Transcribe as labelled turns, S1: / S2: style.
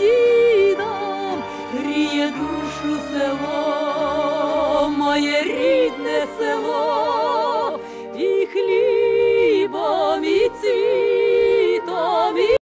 S1: дідом гріє душу село, моє рідне село.